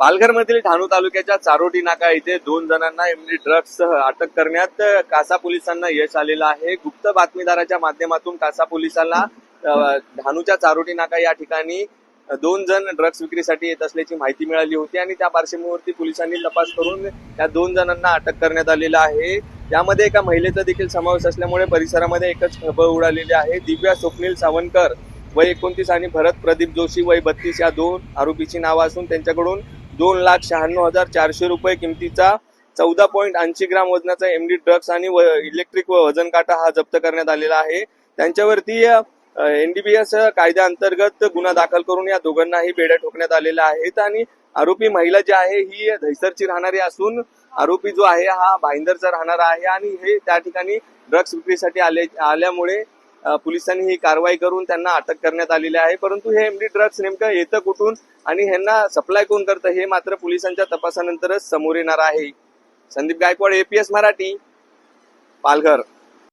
पालघर मधील तालुक्याच्या चारोटी नाका येथे दोन जणांना एमडी ड्रग्जसह अटक करण्यात कासा पोलिसांना यश आलेलं आहे. गुप्त बातमीदाराच्या माध्यमातून कासा पोलिसांना धानूच्या चारोटी नाका या ठिकाणी दोन जण ड्रग्ज विक्रीसाठी येत असल्याची माहिती मिळाली होती आणि त्या पार्श्वभूमीवरती पोलिसांनी तपास करून त्या दोन जणांना अटक करण्यात आलेलं आहे. यामध्ये एका महिलेचा देखील समावेश असल्यामुळे परिसरामध्ये एकच खळबळ उडालेली आहे. दिव्या स्वप्नील सावंतकर वय एकोणतीस आणि भरत प्रदीप जोशी वय बत्तीस या दोन आरोपीची नावं असून त्यांच्याकडून दोन लाख शहाण्णव हजार चारशे रुपये किमतीचा चौदा पॉईंट ऐंशी ग्राम वजनाचा एमडी ड्रग्स आणि व- इलेक्ट्रिक व वजन काटा हा जप्त करण्यात आलेला आहे. त्यांच्यावरती एनडीबीएस कायद्याअंतर्गत गुन्हा दाखल करून या दोघांनाही बेड्या ठोकण्यात आलेल्या आहेत आणि आरोपी महिला जी आहे ही धैसरची राहणारी असून आरोपी जो आहे हा भाईंदरचा राहणारा आहे आणि हे त्या ठिकाणी ड्रग्स विक्रीसाठी आले आल्यामुळे पोलिसांनी ही कारवाई करून त्यांना अटक करण्यात आलेली आहे. परंतु हे एमडी ड्रग्ज नेमकं येतं कुठून आणि ह्यांना सप्लाय कोण करतं हे मात्र पोलिसांच्या तपासानंतरच समोर येणार आहे. संदीप गायकवाड एपीएस मराठी पालघर.